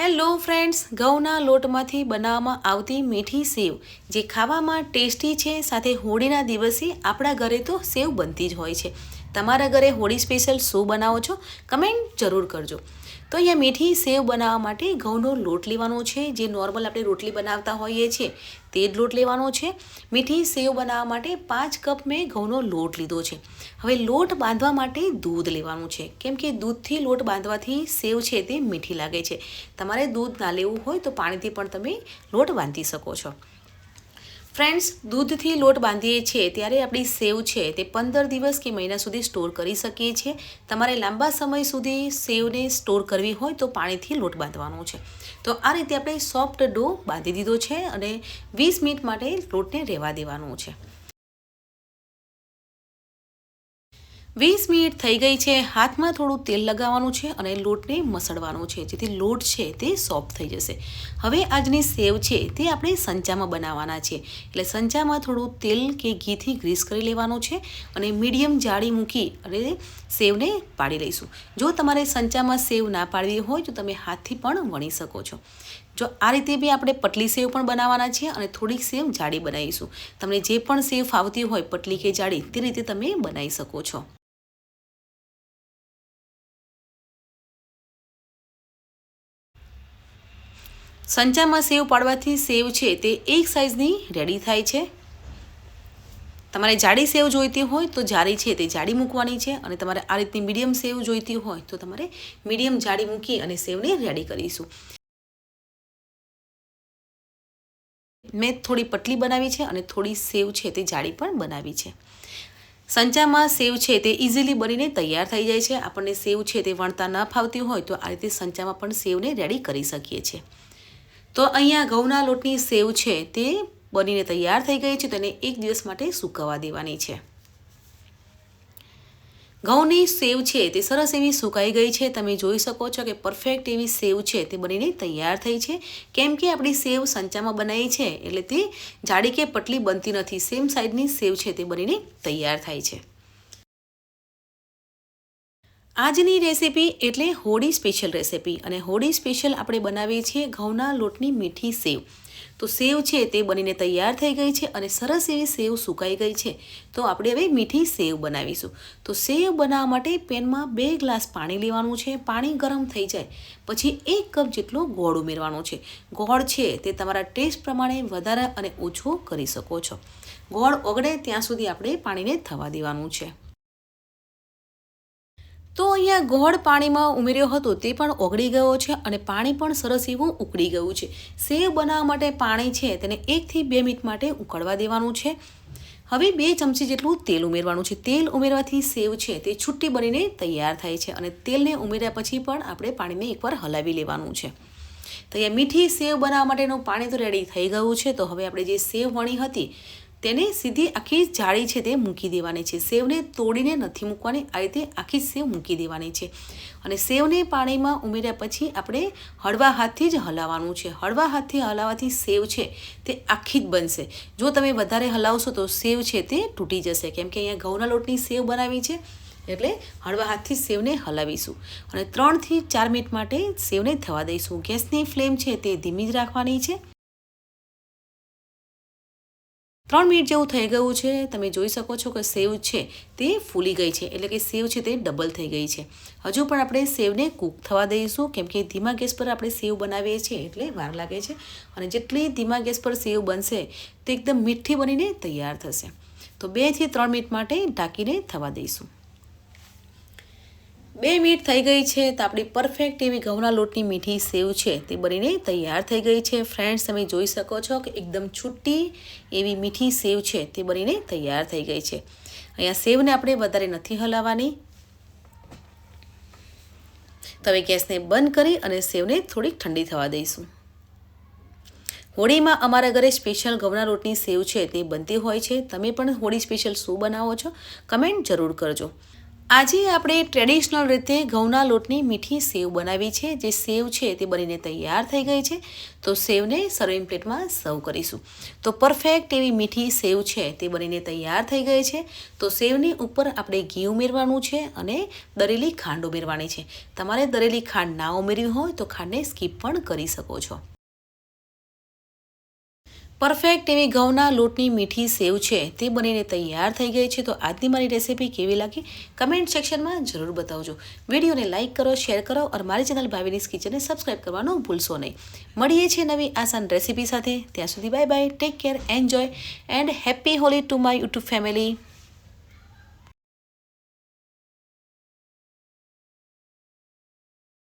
Hello friends, ઘઉંના લોટમાંથી બનાવવામાં આવતી મીઠી સેવ, જે ખાવામાં ટેસ્ટી છે, સાથે હોળીના દિવસે આપણા ઘરે તો સેવ બનતી જ હોય છે. તમારા ઘરે હોળી સ્પેશિયલ શું બનાવો છો? કમેન્ટ જરૂર કરજો. તો અહીંયા મીઠી સેવ બનાવવા માટે ઘઉંનો લોટ લેવાનો છે. જે નોર્મલ આપણે રોટલી બનાવતા હોઈએ છીએ, તે જ લોટ લેવાનો છે. મીઠી સેવ બનાવવા માટે પાંચ કપ મેં ઘઉંનો લોટ લીધો છે. હવે લોટ બાંધવા માટે દૂધ લેવાનું છે. કેમ કે દૂધથી લોટ બાંધવાથી સેવ છે તે મીઠી લાગે છે. તમારે દૂધ ના લેવું હોય તો પાણીથી પણ તમે લોટ બાંધી શકો છો. ફ્રેન્ડ્સ, દૂધથી લોટ બાંધીએ છીએ ત્યારે આપણી સેવ છે તે પંદર દિવસ કે મહિના સુધી સ્ટોર કરી શકીએ છીએ. તમારે લાંબા સમય સુધી સેવને સ્ટોર કરવી હોય તો પાણીથી લોટ બાંધવાનો છે. તો આ રીતે આપણે સોફ્ટ ડો બાંધી દીધો છે અને વીસ મિનિટ માટે લોટને રહેવા દેવાનો છે. વીસ મિનિટ થઈ ગઈ છે. હાથમાં થોડું તેલ લગાવવાનું છે અને લોટને મસળવાનો છે. જેથી લોટ છે તે સોફ્ટ થઈ જશે. હવે આજની સેવ છે તે આપણે સંચામાં બનાવવાના છે. એટલે સંચામાં થોડું તેલ કે ઘીથી ગ્રીસ કરી લેવાનું છે અને મીડિયમ જાળી મૂકી અને સેવને પાડી લઈશું. જો તમારે સંચામાં સેવ ના પાડવી હોય તો તમે હાથથી પણ વણી શકો છો. જો આ રીતે બી આપણે પટલી સેવ પણ બનાવવાના છે અને થોડીક સેવ જાડી બનાવીશું. તમને જે પણ સેવ ફાવતી હોય, પટલી કે જાડી તે રીતે તમે બનાવી શકો છો. સંચામાં સેવ પાડવાથી સેવ છે તે એક સાઇઝની રેડી થાય છે. તમારે જાડી સેવ જોઈતી હોય તો જાડી છે તે જાડી મૂકવાની છે અને તમારે આ રીતની મીડિયમ સેવ જોઈતી હોય તો તમારે મીડિયમ જાડી મૂકી અને સેવને રેડી કરીશું. મેં થોડી પટલી બનાવી છે અને થોડી સેવ છે તે જાડી પણ બનાવી છે. સંચામાં સેવ છે તે ઇઝીલી બનીને તૈયાર થઈ જાય છે. આપણને સેવ છે તે વણતા ન ફાવતી હોય તો આ રીતે સંચામાં પણ સેવને રેડી કરી શકીએ છીએ. તો અહીંયા ઘઉંના લોટની સેવ છે તે બનીને તૈયાર થઈ ગઈ છે તેને એક દિવસ માટે સૂકવવા દેવાની છે. ઘઉંની સેવ છે તે સરસ એવી સુકાઈ ગઈ છે. તમે જોઈ શકો છો કે પરફેક્ટ એવી સેવ છે તે બનીને તૈયાર થઈ છે. કેમ કે આપણી સેવ સંચામાં બનાવી છે એટલે તે જાડી કે પટલી બનતી નથી. સેમ સાઈડની સેવ છે તે બનીને તૈયાર થાય છે. આજની રેસીપી એટલે હોળી સ્પેશિયલ રેસીપી અને હોળી સ્પેશિયલ આપણે બનાવીએ છીએ ઘઉંના લોટની મીઠી સેવ. તો સેવ છે તે બનીને તૈયાર થઈ ગઈ છે અને સરસ એવી સેવ સુકાઈ ગઈ છે. તો આપણે હવે મીઠી સેવ બનાવીશું. તો સેવ બનાવવા માટે પેનમાં બે ગ્લાસ પાણી લેવાનું છે. પાણી ગરમ થઈ જાય. પછી એક કપ જેટલો ગોળ ઉમેરવાનો છે. ગોળ છે તે તમારા ટેસ્ટ પ્રમાણે વધારે અને ઓછો કરી શકો છો. ગોળ ઓગળે ત્યાં સુધી આપણે પાણીને થવા દેવાનું છે. તો અહીંયા ગોળ પાણીમાં ઉમેર્યો હતો તે પણ ઓગળી ગયો છે અને પાણી પણ સરસ એવું ઉકળી ગયું છે. સેવ બનાવવા માટે પાણી છે તેને એકથી બે મિનિટ માટે ઉકળવા દેવાનું છે. હવે બે ચમચી જેટલું તેલ ઉમેરવાનું છે. તેલ ઉમેરવાથી સેવ છે તે છુટ્ટી બનીને તૈયાર થાય છે અને તેલને ઉમેર્યા પછી પણ આપણે પાણીને એકવાર હલાવી લેવાનું છે. તો અહીંયા મીઠી સેવ બનાવવા માટેનું પાણી તો રેડી થઈ ગયું છે. તો હવે આપણે જે સેવ વણી હતી તેને સીધી આખી જાળી છે તે મૂકી દેવાની છે. સેવને તોડીને નથી મૂકવાની, આ રીતે આખી સેવ મૂકી દેવાની છે. અને સેવને પાણીમાં ઉમેર્યા પછી આપણે હળવા હાથથી જ હલાવવાનું છે. હળવા હાથથી હલાવવાથી સેવ છે તે આખી જ બનશે. જો તમે વધારે હલાવશો તો સેવ છે તે તૂટી જશે. કેમ કે અહીંયા ઘઉંના લોટની સેવ બનાવી છે, એટલે હળવા હાથથી સેવને હલાવીશું. અને ત્રણથી ચાર મિનિટ માટે સેવને થવા દઈશું. ગેસની ફ્લેમ છે તે ધીમી જ રાખવાની છે. ત્રણ મિનિટ જેવું થઈ ગયું છે. તમે જોઈ શકો છો કે સેવ છે તે ફૂલી ગઈ છે. એટલે કે સેવ છે તે ડબલ થઈ ગઈ છે. હજુ પણ આપણે સેવને કૂક થવા દઈશું, કેમ કે ધીમા ગેસ પર આપણે સેવ બનાવીએ છીએ એટલે વાર લાગે છે. અને જેટલી ધીમા ગેસ પર સેવ બનશે, તે એકદમ મીઠી બનીને તૈયાર થશે. તો બેથી ત્રણ મિનિટ માટે ઢાંકીને થવા દઈશું. બે મિનિટ થઈ ગઈ છે તો આપણી પરફેક્ટ એવી ઘઉંના લોટની મીઠી સેવ છે. તે બનીને તૈયાર થઈ ગઈ છે. ફ્રેન્ડ્સ તમે જોઈ શકો છો કે એકદમ છૂટી એવી મીઠી સેવ છે. તે બનીને તૈયાર થઈ ગઈ છે. અહીંયા સેવને આપણે વધારે નથી હલાવવાની. તમે ગેસને બંધ કરી અને સેવને થોડીક ઠંડી થવા દઈશું. હોળીમાં અમારા ઘરે સ્પેશિયલ ઘઉંના રોટની સેવ છે. તે બનતી હોય છે. તમે પણ હોળી સ્પેશિયલ શું બનાવો છો? કમેન્ટ જરૂર કરજો. આજે આપણે ટ્રેડિશનલ રીતે ઘઉંના લોટની મીઠી સેવ બનાવી છે. જે સેવ છે તે બનીને તૈયાર થઈ ગઈ છે. તો સેવને સર્વિંગ પ્લેટમાં સર્વ કરીશું. તો પરફેક્ટ એવી મીઠી સેવ છે તે બનીને તૈયાર થઈ ગઈ છે. તો સેવની ઉપર આપણે ઘી ઉમેરવાનું છે અને દરેલી ખાંડ ઉમેરવાની છે. તમારે દરેલી ખાંડ ના ઉમેરવી હોય તો ખાંડને સ્કીપ પણ કરી શકો છો. પરફેક્ટ એવી ઘઉંના લોટની મીઠી સેવ છે તે બનીને તૈયાર થઈ ગઈ છે. તો આજની મારી રેસીપી કેવી લાગી? કમેન્ટ સેક્શનમાં જરૂર બતાવજો. વિડીયોને લાઇક કરો, શેર કરો અને મારી ચેનલ ભાવિનીસ કિચનને સબસ્ક્રાઈબ કરવાનું ભૂલશો નહીં. મળીએ છીએ નવી આસાન રેસીપી સાથે. ત્યાં સુધી bye bye, take care, enjoy, and happy Holi to my YouTube family.